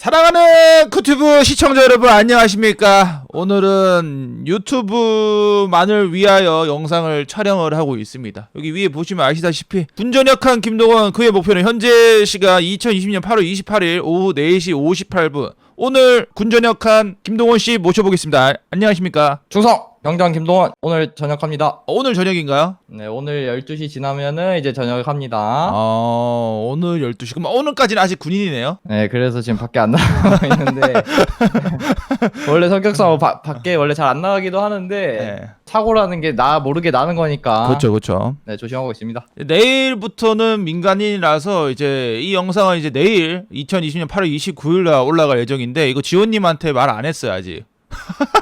사랑하는 쿠튜브 시청자 여러분 안녕하십니까? 오늘은 유튜브만을 위하여 영상을 촬영을 하고 있습니다. 여기 위에 보시면 아시다시피 군전역한 김동원 그의 목표는 현재 시간 2020년 8월 28일 오후 4시 58분 오늘 군전역한 김동원 씨 모셔보겠습니다 아, 안녕하십니까 충성! 병장 김동원 오늘 전역합니다. 어, 오늘 저녁인가요? 네 오늘 12시 지나면은 이제 전역합니다. 어 오늘 12시 그럼 오늘까지는 아직 군인이네요 네 그래서 지금 밖에 안 나가고 있는데 원래 성격상 바, 밖에 원래 잘 안 나가기도 하는데 네. 사고라는 게 나 모르게 나는 거니까 그렇죠 그렇죠 네 조심하고 있습니다. 내일부터는 민간인이라서 이제 이 영상은 이제 내일 2020년 8월 29일 날 올라갈 예정인데 이거 지원님한테 말 안 했어요 아직.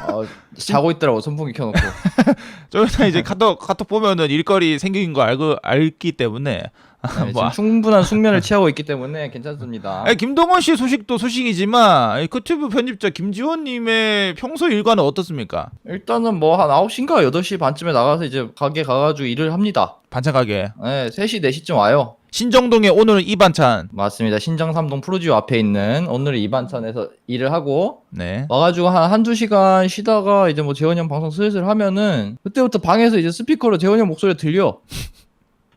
어, 자고 있더라고 선풍기 켜놓고 좀 이따 이제 카톡 카톡 보면은 일거리 생긴 거 알고 알기 때문에 네, 뭐, 지금 충분한 숙면을 취하고 있기 때문에 괜찮습니다. 아니, 김동원 씨 소식도 소식이지만 이 큐튜브 편집자 김지원님의 평소 일과는 어떻습니까? 일단은 뭐 한 9시인가 8시 반쯤에 나가서 이제 가게 가가지고 일을 합니다. 반찬 가게 네 3시 4시쯤 와요. 신정동에 오늘은 이 반찬. 맞습니다. 신정삼동 프로지오 앞에 있는 오늘은 이반찬에서 일을 하고 네. 와가지고 한 한두 시간 쉬다가 이제 뭐 재원이 형 방송 슬슬 하면은 그때부터 방에서 이제 스피커로 재원이 형 목소리가 들려.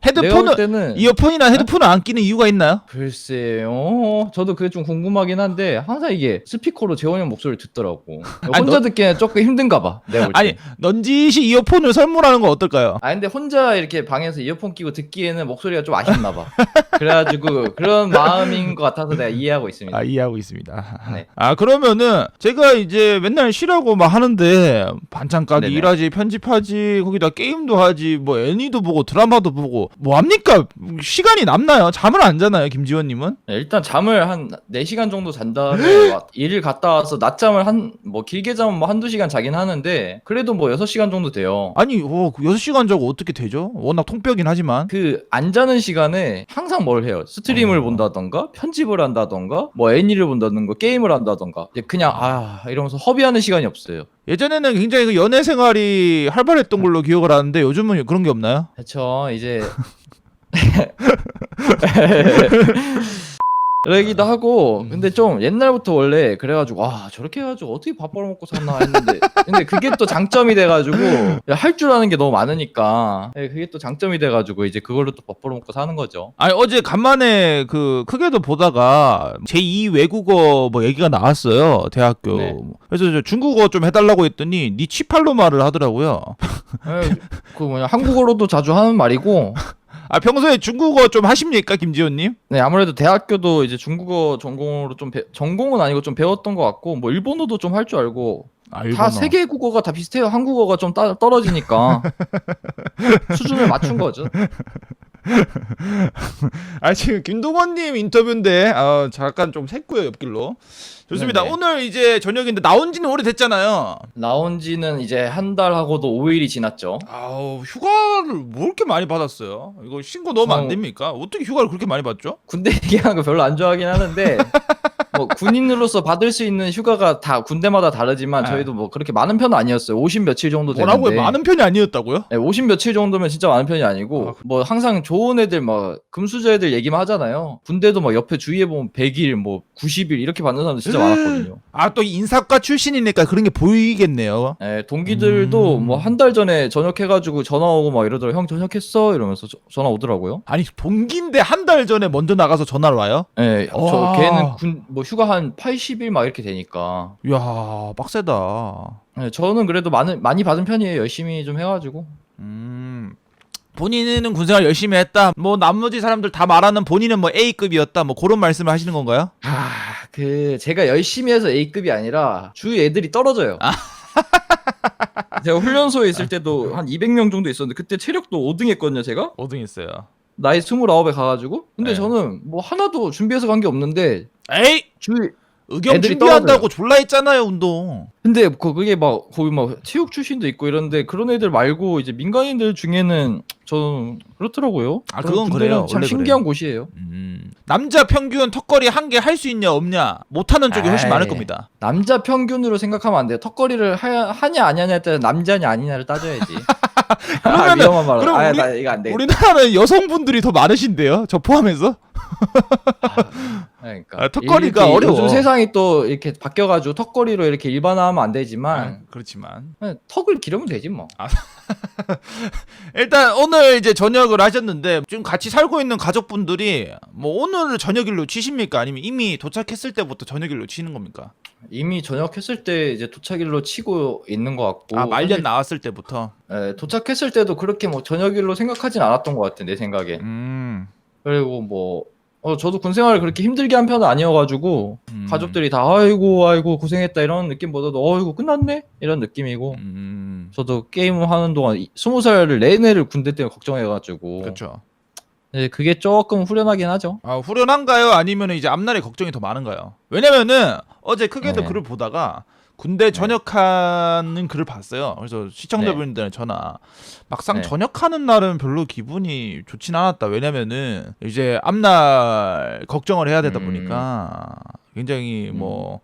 헤드폰은 때는 이어폰이나 헤드폰을 안 끼는 이유가 있나요? 글쎄요. 저도 그게 좀 궁금하긴 한데 항상 이게 스피커로 재원이 형 목소리를 듣더라고. 아니, 혼자 너- 듣기에는 조금 힘든가 봐. 내가 볼 때. 아니 넌지시 이어폰을 선물하는 건 어떨까요? 아 근데 혼자 이렇게 방에서 이어폰 끼고 듣기에는 목소리가 좀 아쉽나 봐. 그래가지고 그런 마음인 것 같아서 내가 이해하고 있습니다. 아 이해하고 있습니다. 네. 아 그러면은 제가 이제 맨날 쉬라고 막 하는데 반찬 가게 네네. 일하지 편집하지 거기다 게임도 하지 뭐 애니도 보고 드라마도 보고 뭐 합니까? 시간이 남나요? 잠을 안 자나요 김지원님은? 네, 일단 잠을 한 4시간 정도 잔 다음에 와- 일을 갔다 와서 낮잠을 한 뭐 길게 자면 뭐 한두 시간 자긴 하는데 그래도 뭐 6시간 정도 돼요. 아니 어, 그 6시간 자고 어떻게 되죠? 워낙 통뼈긴 하지만 그 안 자는 시간에 항상 뭘 해요. 스트림을 어. 본다던가 편집을 한다던가 뭐 애니를 본다던가 게임을 한다던가 그냥 아 이러면서 허비하는 시간이 없어요. 예전에는 굉장히 그 연애 생활이 활발했던 걸로 기억을 하는데 요즘은 그런 게 없나요? 그렇죠. 이제 그러기도 하고 근데 좀 옛날부터 원래 그래가지고 와 저렇게 해가지고 어떻게 밥 벌어먹고 사나 했는데. 근데 그게 또 장점이 돼가지고 할 줄 아는 게 너무 많으니까. 예, 그게 또 장점이 돼가지고 이제 그걸로 또 밥 벌어먹고 사는 거죠. 아니 어제 간만에 그 크게도 보다가 제2 외국어 뭐 얘기가 나왔어요 대학교. 네. 그래서 저 중국어 좀 해달라고 했더니 니 치팔로 말을 하더라고요. 예, 그 뭐냐 한국어로도 자주 하는 말이고 아 평소에 중국어 좀 하십니까 김지호님? 네 아무래도 대학교도 이제 중국어 전공으로 좀 배- 전공은 아니고 좀 배웠던 것 같고 뭐 일본어도 좀 할 줄 알고 아 다 세계 국어가 다 비슷해요. 한국어가 좀 따, 떨어지니까 수준을 맞춘 거죠. 아 지금 김동원님 인터뷰인데 아 잠깐 좀 샜고요 옆길로 좋습니다 네네. 오늘 이제 저녁인데 나온지는 오래됐잖아요 나온 지는 이제 한 달 하고도 5일이 지났죠. 아우 휴가를 뭐 이렇게 많이 받았어요 이거 신고 넣으면 안 어. 됩니까 어떻게 휴가를 그렇게 많이 받죠? 군대 얘기하는 거 별로 안 좋아하긴 하는데 뭐 군인으로서 받을 수 있는 휴가가 다 군대마다 다르지만 네. 저희도 뭐 그렇게 많은 편은 아니었어요. 50 며칠 정도 되는데. 뭐라고요? 많은 편이 아니었다고요? 네, 50 며칠 정도면 진짜 많은 편이 아니고 아, 뭐 항상 좋은 애들 막 금수저 애들 얘기만 하잖아요. 군대도 막 옆에 주위에 보면 100일 뭐 90일 이렇게 받는 사람들 진짜 많았거든요. 아 또 인사과 출신이니까 그런 게 보이겠네요. 예, 동기들도 음. 뭐 한 달 전에 전역해가지고 전화 오고 막 이러더라고요. 형 전역했어? 이러면서 저- 전화 오더라고요. 아니 동기인데 한 달 전에 먼저 나가서 전화를 와요? 예, 저 와. 걔는 군, 뭐 휴가 한 80일 막 이렇게 되니까. 이야 빡세다. 예, 저는 그래도 많은, 많이 받은 편이에요. 열심히 좀 해가지고. 음 본인은 군생활 열심히 했다. 뭐 나머지 사람들 다 말하는 본인은 뭐 A급이었다. 뭐 그런 말씀을 하시는 건가요? 아, 그, 제가 열심히 해서 A급이 아니라 주위 애들이 떨어져요. 제가 훈련소에 있을 때도 한 200명 정도 있었는데 그때 체력도 5등 했거든요, 제가. 5등 했어요. 나이 29에 가가지고. 근데 네. 저는 뭐 하나도 준비해서 간 게 없는데 에이 주위, 의경 애들이 준비한다고 졸라 했잖아요 운동. 근데 그- 그게 막 거기 막 체육 출신도 있고 이런데 그런 애들 말고 이제 민간인들 중에는 저는 그렇더라고요. 아, 그건 군대는 그래요. 참 원래 신기한 곳이에요. 음 남자 평균 턱걸이 한 개 할 수 있냐 없냐 못하는 쪽이 훨씬 에이. 많을 겁니다. 남자 평균으로 생각하면 안 돼요. 턱걸이를 하, 하냐 안 하냐에 따라 남자냐 아니냐를 따져야지. 아, 위험한 말. 그럼 아, 우리- 나 이거 안 돼. 우리나라는 여성분들이 더 많으신데요? 저 포함해서? 그러니까 아, 턱걸이가 이렇게 어려워. 요즘 세상이 또 이렇게 바뀌어가지고 턱걸이로 이렇게 일반화하면 안 되지만 아, 그렇지만 그냥 턱을 기르면 되지 뭐. 일단 오늘 이제 저녁을 하셨는데 지금 같이 살고 있는 가족분들이 뭐 오늘 저녁일로 치십니까? 아니면 이미 도착했을 때부터 저녁일로 치는 겁니까? 이미 전역했을 때 이제 도착일로 치고 있는 것 같고. 아 말년 사실, 나왔을 때부터. 예, 도착했을 때도 그렇게 뭐 저녁일로 생각하진 않았던 것 같아 내 생각에. 음. 그리고 뭐 어, 저도 군 생활을 그렇게 힘들게 한 편은 아니어가지고 음. 가족들이 다 아이고 아이고 고생했다 이런 느낌보다도 어이구 끝났네 이런 느낌이고 음. 저도 게임 하는 동안 이- 스무 살을 내내를 군대 때문에 걱정해가지고 그렇죠. 네, 그게 조금 후련하긴 하죠. 아 후련한가요? 아니면 이제 앞날에 걱정이 더 많은가요? 왜냐면은 어제 크게도 네. 글을 보다가 군대 전역하는 글을 봤어요. 그래서 시청자분들한테 전화 막상 네. 전역하는 날은 별로 기분이 좋진 않았다. 왜냐면은 이제 앞날 걱정을 해야 되다 음. 보니까 굉장히 뭐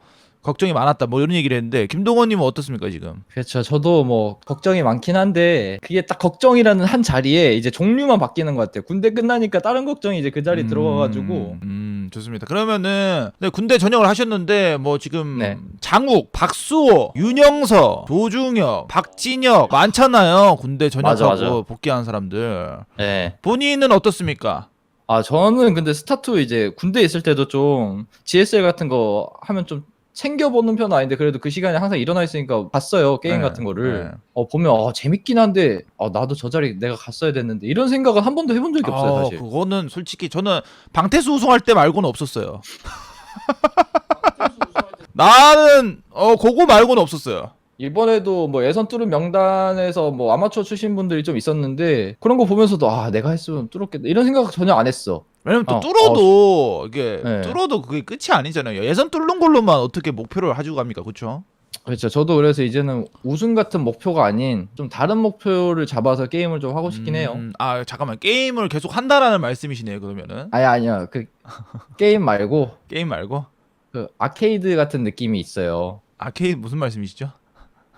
걱정이 많았다. 뭐 이런 얘기를 했는데 김동원님은 어떻습니까 지금? 그렇죠. 저도 뭐 걱정이 많긴 한데 그게 딱 걱정이라는 한 자리에 이제 종류만 바뀌는 것 같아요. 군대 끝나니까 다른 걱정이 이제 그 자리 에 들어가가지고 음 좋습니다. 그러면은 네, 군대 전역을 하셨는데 뭐 지금 네. 장욱, 박수호, 윤영서, 조중혁, 박진혁 많잖아요. 군대 전역하고 맞아, 맞아. 복귀한 사람들. 네. 본인은 어떻습니까? 아 저는 근데 스타투 이제 군대 있을 때도 좀 GSL 같은 거 하면 좀 챙겨보는 편은 아닌데 그래도 그 시간에 항상 일어나 있으니까 봤어요 게임 네, 같은 거를 네. 어 보면 어 재밌긴 한데 어 나도 저 자리 내가 갔어야 됐는데 이런 생각은 한 번도 해본 적이 없어요 아, 사실 그거는 솔직히 저는 방태수 우승할 때 말고는 없었어요. 나는 어 그거 말고는 없었어요. 이번에도 뭐 예선 뚫은 명단에서 뭐 아마추어 출신 분들이 좀 있었는데 그런 거 보면서도 아 내가 했으면 뚫었겠다 이런 생각 전혀 안 했어 왜냐면 또 어, 뚫어도 이게 네. 뚫어도 그게 끝이 아니잖아요. 예선 뚫는 걸로만 어떻게 목표를 가지고 갑니까, 그렇죠? 그렇죠 저도 그래서 이제는 우승 같은 목표가 아닌 좀 다른 목표를 잡아서 게임을 좀 하고 싶긴 해요 음, 아 잠깐만 게임을 계속 한다라는 말씀이시네요. 그러면은 아니 아니요 그 게임 말고 게임 말고 그 아케이드 같은 느낌이 있어요 아케이드 무슨 말씀이시죠?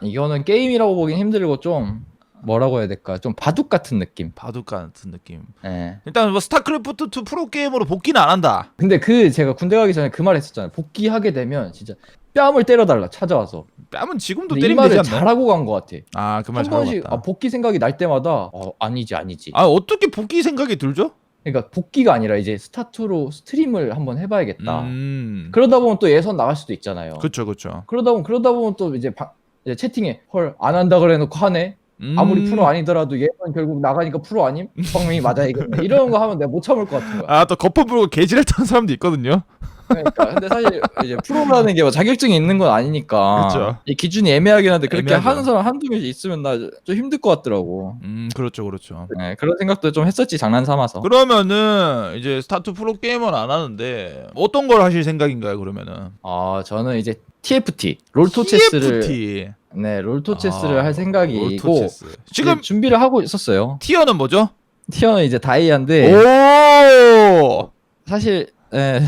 이거는 게임이라고 보긴 힘들고 좀 뭐라고 해야 될까 좀 바둑 같은 느낌 바둑 같은 느낌. 예. 일단 뭐 스타크래프트 2 프로 게임으로 복귀는 안 한다. 근데 그 제가 군대 가기 전에 그 말 했었잖아요 복귀하게 되면 진짜 뺨을 때려달라 찾아와서 뺨은 지금도 근데 이 때리면 되지 말을 않나? 잘하고 간 것 같아 아 그 말 한 번씩 갔다. 아, 복귀 생각이 날 때마다 어, 아니지 아니지 아 어떻게 복귀 생각이 들죠? 그러니까 복귀가 아니라 이제 스타투로 스트림을 한번 해봐야겠다 음. 그러다 보면 또 예선 나갈 수도 있잖아요 그렇죠, 그렇죠. 그러다 보면 그러다 보면 또 이제, 바- 이제 채팅에 헐 안 한다 그래놓고 하네 아무리 프로 아니더라도 예선 결국 나가니까 프로 아님 분명히 맞아야겠네 이런 거 하면 내가 못 참을 것 같은 거야 아 또 거품 불고 개지랄 타는 사람도 있거든요. 그러니까 근데 사실 이제 프로라는 게 뭐 자격증이 있는 건 아니니까 그쵸. 이 기준이 애매하긴 한데 그렇게 애매하죠. 하는 사람 한두 명씩 있으면 나 좀 힘들 것 같더라고 음 그렇죠, 그렇죠. 네, 그런 생각도 좀 했었지 장난 삼아서 그러면은 이제 스타트 프로 게임은 안 하는데 어떤 걸 하실 생각인가요? 그러면은 아 저는 이제 TFT 롤토 체스를 TFT. 네 롤토 체스를 아, 할 생각이고 롤토 체스. 지금 지금 준비를 하고 있었어요 티어는 뭐죠? 티어는 이제 다이아인데 오. 사실 예,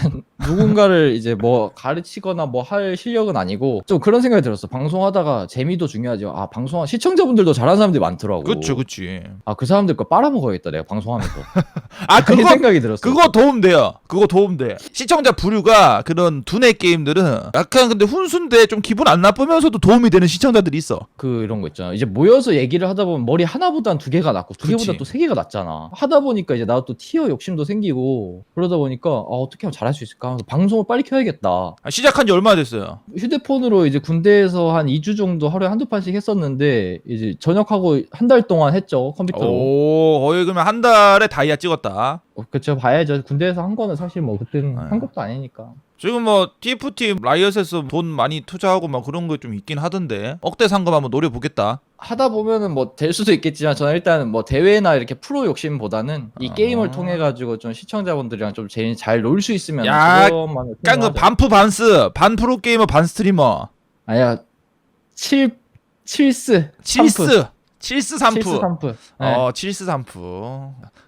누군가를 이제 뭐 가르치거나 뭐 할 실력은 아니고 좀 그런 생각이 들었어. 방송하다가 재미도 중요하죠. 아 방송 시청자분들도 잘하는 사람들이 많더라고. 그렇죠, 그렇지. 아그 사람들 거 빨아먹어야겠다 내가 방송하면서. 아 그런 그거 생각이 들었어. 그거 도움 돼요. 그거 도움 돼. 시청자 부류가 그런 두뇌 게임들은 약간 근데 훈수인데 좀 기분 안 나쁘면서도 도움이 되는 시청자들이 있어. 그 이런 거 있잖아. 이제 모여서 얘기를 하다 보면 머리 하나보단 두 개가 낫고 두 개보다 그치. 또세 개가 낫잖아. 하다 보니까 이제 나도 또 티어 욕심도 생기고 그러다 보니까 아, 어떻게 하면 잘할 수 있을까 하면서 방송을 빨리 켜야겠다. 아, 시작한 지 얼마나 됐어요? 휴대폰으로 이제 군대에서 한 2주 정도 하루에 한두 판씩 했었는데 이제 전역하고 한 달 동안 했죠 컴퓨터로. 오, 거의 그러면 한 달에 다이아 찍었다. 어, 그쵸 봐야죠. 군대에서 한 거는 사실 뭐 그때는 네. 한 것도 아니니까. 지금 뭐 TFT 라이엇에서 돈 많이 투자하고 막 그런 거 좀 있긴 하던데 억대 상금 한번 노려 보겠다. 하다 보면은 뭐 될 수도 있겠지만 저는 일단 뭐 대회나 이렇게 프로 욕심보다는 이 아. 게임을 통해 가지고 좀 시청자분들이랑 좀 제일 잘 놀 수 있으면 야, 그것만을 깡그 생각하죠. 반프 반스 반 프로 게이머 반 스트리머 아니야 7 칠스 칠스 칠스 삼프. 칠스 삼프. 네. 어 칠스 삼프.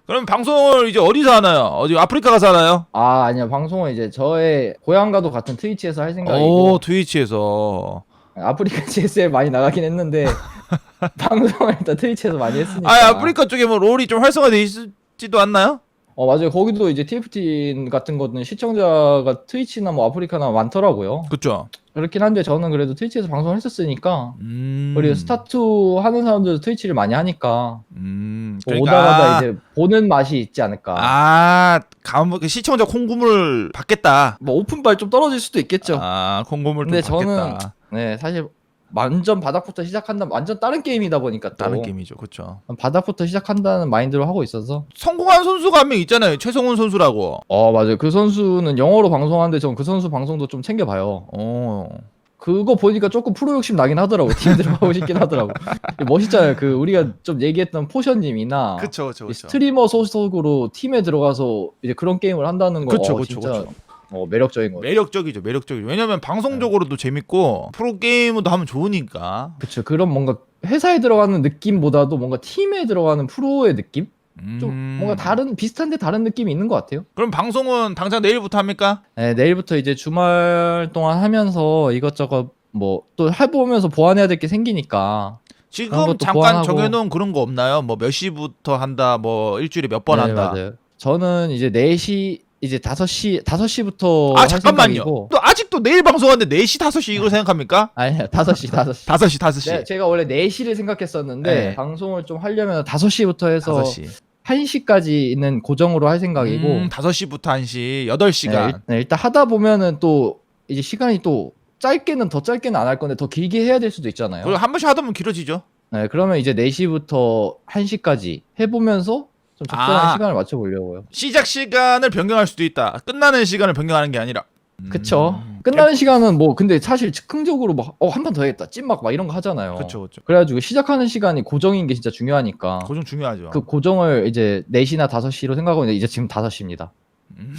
그럼 방송을 이제 어디서 하나요? 어디 아프리카 가서 하나요? 아 아니야 방송은 이제 저의 고향과도 같은 트위치에서 할 생각이고 오 트위치에서 아프리카 GSL 많이 나가긴 했는데 방송을 일단 트위치에서 많이 했으니까. 아 아프리카 쪽에 뭐 롤이 좀 활성화돼 있지도 않나요? 어 맞아요. 거기도 이제 TFT 같은 거는 시청자가 트위치나 뭐 아프리카나 많더라고요. 그쵸. 그렇긴 한데 저는 그래도 트위치에서 방송을 했었으니까 음. 그리고 스타투 하는 사람들도 트위치를 많이 하니까 음. 뭐 그러니까 오다가다 이제 보는 맛이 있지 않을까. 아, 감, 그 시청자 콩고물 받겠다. 뭐 오픈발 좀 떨어질 수도 있겠죠. 아, 콩고물 좀 근데 저는 받겠다. 네 사실 완전 바닥부터 시작한다면 완전 다른 게임이다 보니까 또. 다른 게임이죠, 그렇죠. 바닥부터 시작한다는 마인드로 하고 있어서. 성공한 선수가 한 명 있잖아요, 최성훈 선수라고. 어 맞아요. 그 선수는 영어로 방송하는데 전 그 선수 방송도 좀 챙겨봐요. 어, 그거 보니까 조금 프로 욕심 나긴 하더라고. 팀 들어가고 싶긴 하더라고. 멋있잖아요. 그 우리가 좀 얘기했던 포션님이나 그쵸, 그쵸, 이 그쵸. 스트리머 소속으로 팀에 들어가서 이제 그런 게임을 한다는 거 그쵸, 어, 그쵸, 진짜 그쵸. 어, 매력적인 거 매력적이죠, 매력적이죠. 왜냐면 방송적으로도 재밌고 프로 게이머도 하면 좋으니까. 그쵸 그런 뭔가 회사에 들어가는 느낌보다도 뭔가 팀에 들어가는 프로의 느낌 좀 음. 뭔가 다른 비슷한데 다른 느낌이 있는 것 같아요. 그럼 방송은 당장 내일부터 합니까? 네, 내일부터 이제 주말 동안 하면서 이것저것 뭐 또 해보면서 보완해야 될 게 생기니까 그런 지금 것도 잠깐 보완하고. 정해놓은 그런 거 없나요? 뭐 몇 시부터 한다, 뭐 일주일에 몇 번 네, 한다. 맞아요. 저는 이제 4시 이제 5시 5시부터 아 잠깐만요. 또 아직도 내일 방송하는데 4시 5시 이걸 생각합니까? 아니요. 5시 5시. 5시 5시. 네, 제가 원래 4시를 생각했었는데 네. 방송을 좀 하려면 5시부터 해서 5시. 1시까지는 고정으로 할 생각이고 음, 5시부터 1시 8시간. 네, 일, 네, 일단 하다 보면은 또 이제 시간이 또 짧게는 더 짧게는 안 할 건데 더 길게 해야 될 수도 있잖아요. 그리고 한 번씩 하다 보면 길어지죠. 네, 그러면 이제 4시부터 1시까지 해 보면서 좀 적절한 아. 시간을 맞춰보려고요. 시작 시간을 변경할 수도 있다. 끝나는 시간을 변경하는 게 아니라. 그쵸. 음. 끝나는 시간은 뭐, 근데 사실 즉흥적으로 막, 어, 한 판 더 해야겠다. 찐막 막 이런 거 하잖아요. 그쵸, 그쵸. 그래가지고 시작하는 시간이 고정인 게 진짜 중요하니까. 고정 중요하죠. 그 고정을 이제 4시나 5시로 생각하고 있는데 이제 지금 5시입니다. 음.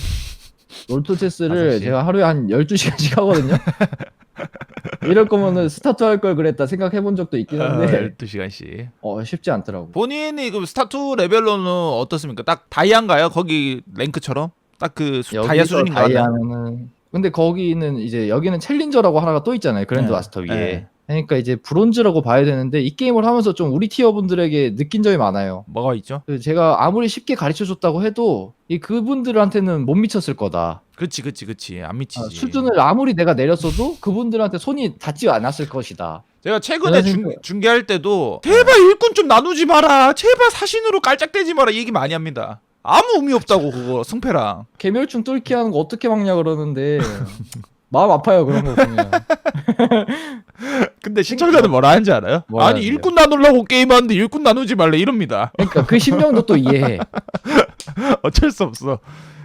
롤토체스를 5시. 제가 하루에 한 12시간씩 하거든요. 이럴 거면은 스타트 할 걸 그랬다 생각해 본 적도 있긴 한데, 12시간씩. 어, 쉽지 않더라고. 본인이 그 스타2 레벨로는 어떻습니까? 딱 다이아인가요? 거기 랭크처럼? 딱 그 다이아 여기서 수준인가? 다이아는 근데 거기는 이제 여기는 챌린저라고 하나가 또 있잖아요 그랜드 네. 마스터 위에 네. 그러니까 이제 브론즈라고 봐야 되는데 이 게임을 하면서 좀 우리 티어 분들에게 느낀 점이 많아요 뭐가 있죠? 그 제가 아무리 쉽게 가르쳐 줬다고 해도 이 그분들한테는 못 미쳤을 거다 그치, 그치, 그치. 안 미치지. 아, 수준을 아무리 내가 내렸어도 그분들한테 손이 닿지 않았을 것이다 제가 최근에 중, 생각- 중계할 때도 제발 일꾼 좀 나누지 마라. 제발 사신으로 깔짝대지 마라. 이 얘기 많이 합니다. 아무 의미 없다고 그거 승패랑. 개멸충 뚫기 하는 거 어떻게 막냐 그러는데 마음 아파요 그런 거 보면 근데 시청자들 뭐라 하는지 알아요? 뭐라 아니 하는데요? 일꾼 나누려고 게임하는데 일꾼 나누지 말래 이럽니다. 그러니까 그 심정도 또 이해해 어쩔 수 없어.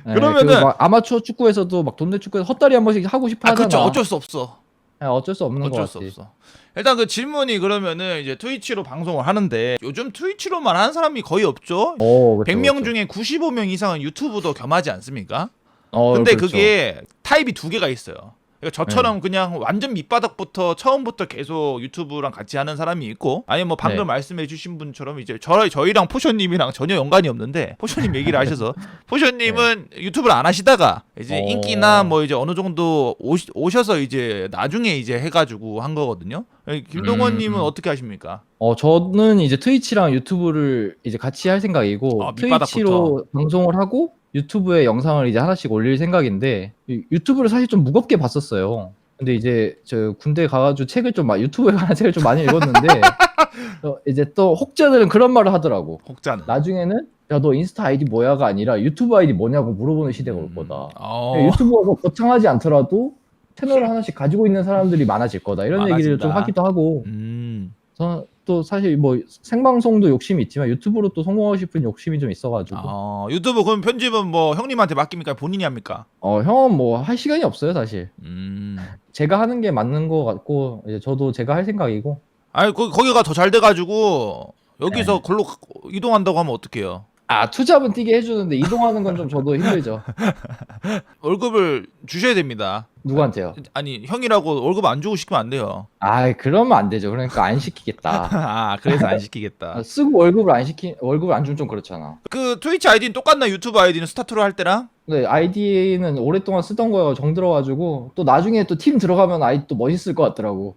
네, 그러면은- 그막 아마추어 축구에서도 막 돈내 축구에서 헛다리 한 번씩 하고 싶어 아 하잖아. 그쵸 어쩔 수 없어. 네, 어쩔 수 없는 거 어쩔 같지. 수 없어. 일단 그 질문이 그러면은 이제 트위치로 방송을 하는데 요즘 트위치로만 하는 사람이 거의 없죠. 어, 그쵸, 100명 그쵸. 중에 95명 이상은 유튜브도 겸하지 않습니까? 어, 근데 그렇죠. 그게 타입이 두 개가 있어요. 그러니까 저처럼 네. 그냥 완전 밑바닥부터 처음부터 계속 유튜브랑 같이 하는 사람이 있고 아니면 뭐 방금 네. 말씀해주신 분처럼 이제 저 저희랑 포션님이랑 전혀 연관이 없는데 포션님 얘기를 하셔서 포션님은 유튜브를 안 하시다가 이제 네. 어. 인기나 뭐 이제 어느 정도 오시, 오셔서 이제 나중에 이제 해가지고 한 거거든요. 김동원님은 음. 어떻게 하십니까? 어, 저는 이제 트위치랑 유튜브를 이제 같이 할 생각이고 아, 밑바닥부터. 트위치로 방송을 하고 유튜브에 영상을 이제 하나씩 올릴 생각인데 이- 유튜브를 사실 좀 무겁게 봤었어요. 근데 이제 저 군대 가가지고 책을 좀 마- 유튜브에 관한 책을 좀 많이 읽었는데 어, 이제 또 혹자들은 그런 말을 하더라고. 혹자는 나중에는 야 너 인스타 아이디 뭐야가 아니라 유튜브 아이디 뭐냐고 물어보는 시대가 올 거다. 어. 네, 유튜브가 거창하지 않더라도 채널을 하나씩 가지고 있는 사람들이 많아질 거다 이런 얘기를 좀 많아진다. 하기도 하고 음. 저는 또 사실 뭐 생방송도 욕심이 있지만 유튜브로 또 성공하고 싶은 욕심이 좀 있어가지고 어, 유튜브 그럼 편집은 뭐 형님한테 맡깁니까? 본인이 합니까? 어 형은 뭐 할 시간이 없어요 사실 음. 제가 하는 게 맞는 것 같고 이제 저도 제가 할 생각이고 아니 거, 거기가 더 잘 돼가지고 여기서 네. 걸로 이동한다고 하면 어떡해요? 아 투잡은 뛰게 해주는데 이동하는 건 좀 저도 힘들죠 월급을 주셔야 됩니다. 누구한테요? 아니 형이라고 월급 안 주고 시키면 안 돼요. 아 그러면 안 되죠 그러니까 안 시키겠다 아 그래서 안 시키겠다. 아, 쓰고 월급을 안 시키 월급을 안 주면 좀 그렇잖아 그 트위치 아이디는 똑같나 유튜브 아이디는 스타트로 할 때랑? 근데 아이디는 오랫동안 쓰던 거여 정 들어가지고 또 나중에 또 팀 들어가면 아이디 또 멋있을 것 같더라고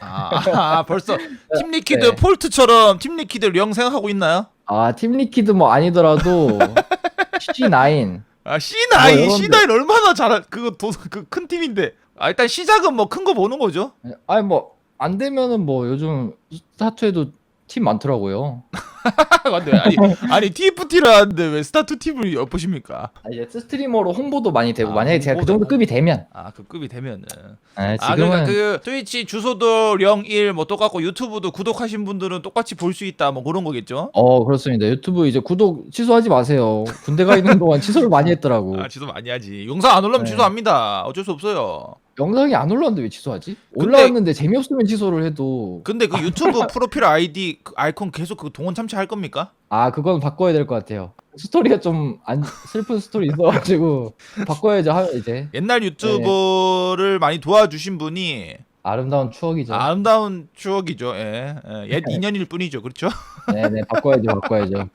아, 아, 벌써 팀 리퀴드 네. 폴트처럼 팀 리퀴드 령 생각하고 있나요? 아, 팀 리퀴드 뭐 아니더라도 C9 아 C9 뭐, C9 얼마나 잘한 그거 그큰 팀인데. 아 일단 시작은 뭐 큰 거 보는 거죠? 아니 뭐 안 되면은 뭐 요즘 스타트에도 팀 많더라고요. 근데 아니 아니 TFT를 하는데 왜 스타트 팀을 엿보십니까 아, 이제 스트리머로 홍보도 많이 되고 아, 만약에 제가 그 홍보도 정도 급이 되면 아 그 급이 되면은 네, 아 지금은 그러니까 그 트위치 주소도 01 뭐 똑같고 유튜브도 구독하신 분들은 똑같이 볼 수 있다 뭐 그런 거겠죠 어 그렇습니다. 유튜브 이제 구독 취소하지 마세요. 군대 가 있는 동안 취소를 많이 했더라고. 아 취소 많이 하지 영상 안 올라오면 네. 취소합니다 어쩔 수 없어요 영상이 안 올라왔는데 왜 취소하지? 근데- 올라왔는데 재미없으면 취소를 해도 근데 그 유튜브 프로필 아이디 그 아이콘 계속 그 동원 참여할 겁니까? 아 그건 바꿔야 될 것 같아요. 스토리가 좀 안 슬픈 스토리 있어가지고 바꿔야죠 하- 이제 옛날 유튜버를 많이 도와주신 분이 아름다운 추억이죠. 아름다운 추억이죠. 예. 예. 옛 인연일 뿐이죠. 그렇죠? 네네 바꿔야죠 바꿔야죠.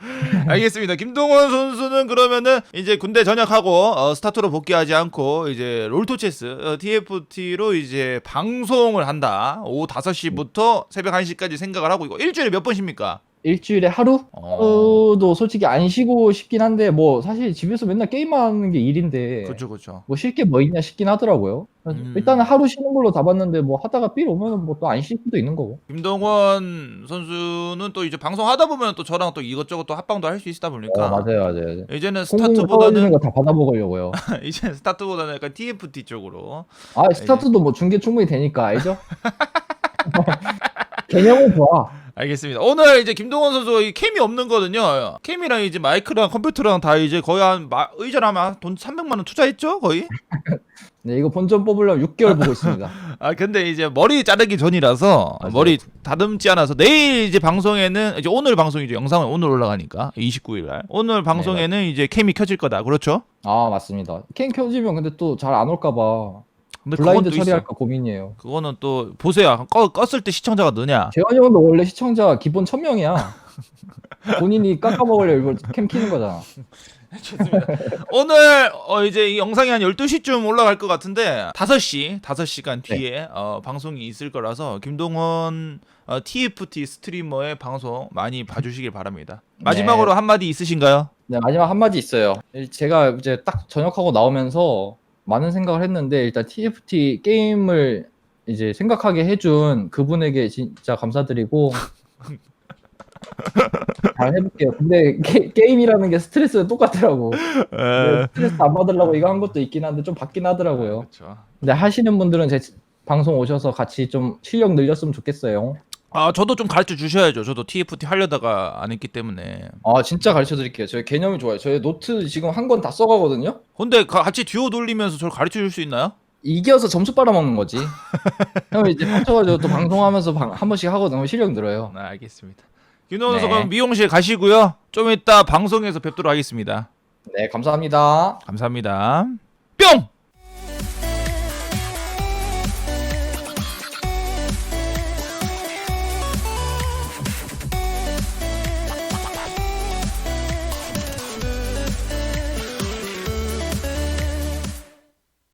알겠습니다. 김동원 선수는 그러면은 이제 군대 전역하고 어, 스타트로 복귀하지 않고 이제 롤토체스 어, TFT로 이제 방송을 한다. 오후 5시부터 새벽 1시까지 생각을 하고 있고 일주일에 몇 번십니까? 일주일에 하루? 어. 하루도 솔직히 안 쉬고 싶긴 한데 뭐 사실 집에서 맨날 게임하는 게 일인데 그렇죠. 그렇죠. 뭐 쉴 게 뭐 있냐 싶긴 하더라고요. 그래서 음. 일단은 하루 쉬는 걸로 잡았는데 뭐 하다가 삘 오면은 뭐 또 안 쉴 수도 있는 거고. 김동원 선수는 또 이제 방송하다 보면 또 저랑 또 이것저것 또 합방도 할 수 있다 보니까 어, 맞아요 맞아요. 맞아요. 이제는 떨어지는 스타트보다는 거 다 받아 먹으려고요. 이제 스타트보다는 약간 TFT 쪽으로 아 스타트도 뭐 중계 충분히 되니까 알죠? 개념은 좋아. 알겠습니다. 오늘 이제 김동원 선수 이 캠이 없는 거든요. 캠이랑 이제 마이크랑 컴퓨터랑 다 이제 거의 한 마, 아마 돈 300만 원 투자했죠, 거의. 네 이거 본전 뽑으려면 6개월 보고 있습니다. 아 근데 이제 머리 자르기 전이라서 맞아요. 머리 다듬지 않아서 내일 이제 방송에는 이제 오늘 방송이죠. 영상은 오늘 올라가니까 29일 날. 오늘 방송에는 이제 캠이 켜질 거다. 그렇죠? 아 맞습니다. 캠 켜지면 근데 또 잘 안 올까 봐 근데 블라인드 그건 또 있어. 처리할까 고민이에요. 그거는 또 보세요. 꺼, 껐을 때 시청자가 느냐? 재환이 형도 원래 시청자 기본 1000명이야. 본인이 깎아먹으려 일부러 캠 키는 거잖아. 좋습니다. 오늘 어 이제 이 영상이 한 12시쯤 올라갈 것 같은데 5시, 5시간 뒤에 어 방송이 있을 거라서 김동원 어, TFT 스트리머의 방송 많이 봐주시길 바랍니다. 마지막으로 한마디 있으신가요? 네, 마지막 한마디 있어요. 제가 이제 딱 전역하고 나오면서 많은 생각을 했는데 일단 TFT 게임을 이제 생각하게 해준 그분에게 진짜 감사드리고 잘 해볼게요. 근데 게, 게임이라는 게 스트레스는 똑같더라고. 네, 스트레스 안 받으려고 이거 한 것도 있긴 한데 좀 받긴 하더라고요. 그렇죠. 근데 하시는 분들은 제 방송 오셔서 같이 좀 실력 늘렸으면 좋겠어요. 아 저도 좀 가르쳐 주셔야죠. 저도 TFT 하려다가 안 했기 때문에. 아 진짜 가르쳐 드릴게요. 저희 개념이 좋아요. 저희 노트 지금 한 권 다 써가거든요. 근데 가- 같이 듀오 돌리면서 저를 가르쳐 줄 수 있나요? 이겨서 점수 빨아먹는 거지. 형 이제 합쳐가지고 또 방송하면서 방- 한 번씩 하거든요. 실력 늘어요. 네, 알겠습니다. 선수 네. 그럼 미용실 가시고요. 좀 이따 방송에서 뵙도록 하겠습니다. 네, 감사합니다. 감사합니다. 뿅!